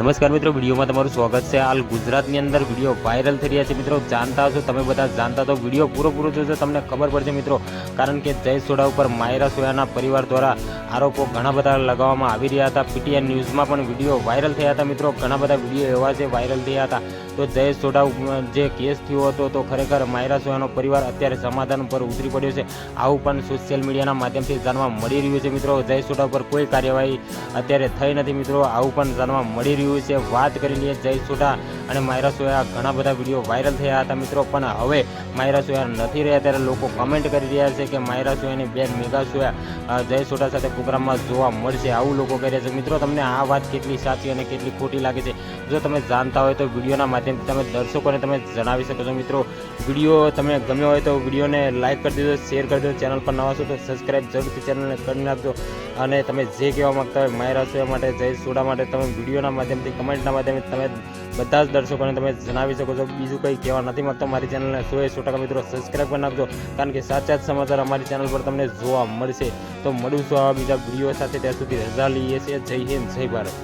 નમસ્કાર મિત્રો, વિડીયોમાં તમારું સ્વાગત છે. હાલ ગુજરાતની અંદર વીડિયો વાયરલ થઈ રહ્યા છે. મિત્રો, જાણતા હશો, તમે બધા જાણતા તો વીડિયો પૂરો પૂરો જોશો તમને ખબર પડશે મિત્રો. કારણ કે જય સોડા ઉપર માયરા સોયાના પરિવાર દ્વારા આરોપો ઘણા બધા લગાવવામાં આવી રહ્યા હતા. પીટીએન ન્યૂઝમાં પણ વીડિયો વાયરલ થયા હતા. મિત્રો, ઘણા બધા વીડિયો એવા છે વાયરલ થયા હતા. તો જયેશ સોઢા જે કેસ થયો હતો તો ખરેખર માયરા સોયાનો પરિવાર અત્યારે સમાધાન પર ઉતરી પડ્યો છે. આવું પણ સોશિયલ મીડિયાના માધ્યમથી જાણવા મળી રહ્યું છે મિત્રો. જય સોઢા પર કોઈ કાર્યવાહી અત્યારે થઈ નથી મિત્રો. આવું પણ જાણવા મળી રહ્યું છે. વાત કરી લઈએ જય સોડા અને માયરા સોયા ઘણા બધા વીડિયો વાયરલ થયા હતા મિત્રો, પણ હવે માયરા સોયા નથી રહ્યા. ત્યારે લોકો કમેન્ટ કરી રહ્યા છે કે માયરા સોયાની બેન મેઘા સોયા જય સોડા સાથે પ્રોગ્રામમાં જોવા મળશે. આવું લોકો કહી રહ્યા છે. મિત્રો, તમને આ વાત કેટલી સાચી અને કેટલી ખોટી લાગે છે? જો તમે જાણતા હોય તો વિડીયોના માધ્યમથી તમે દર્શકોને તમે જણાવી શકો છો. મિત્રો, વીડિયો તમે ગમ્યો હોય તો વિડીયોને લાઇક કરી દેજો શેર કરી દેજો. ચેનલ પર નવા છો તો સબસ્ક્રાઈબ જરૂરથી ચેનલને કરી નાખજો. અને તમે જે કહેવા માંગતા હોય માયરા રસોઈ માટે જય સોડા માટે તમે વિડીયોના માધ્યમથી, કમેન્ટના માધ્યમથી તમે બધા જ દર્શકોને તમે જણાવી શકો છો. બીજું કંઈ કહેવા નથી માંગતો, મારી ચેનલને સો સો ટકા મિત્રો સબસ્ક્રાઈબ કરી નાખજો, કારણ કે સાચા જ સમાચાર અમારી ચેનલ પર તમને જોવા મળશે. તો મળું છું આવા બીજા વીડિયો સાથે, ત્યાં સુધી રજા લઈએ છીએ. જય હિન્દ, જય ભારત.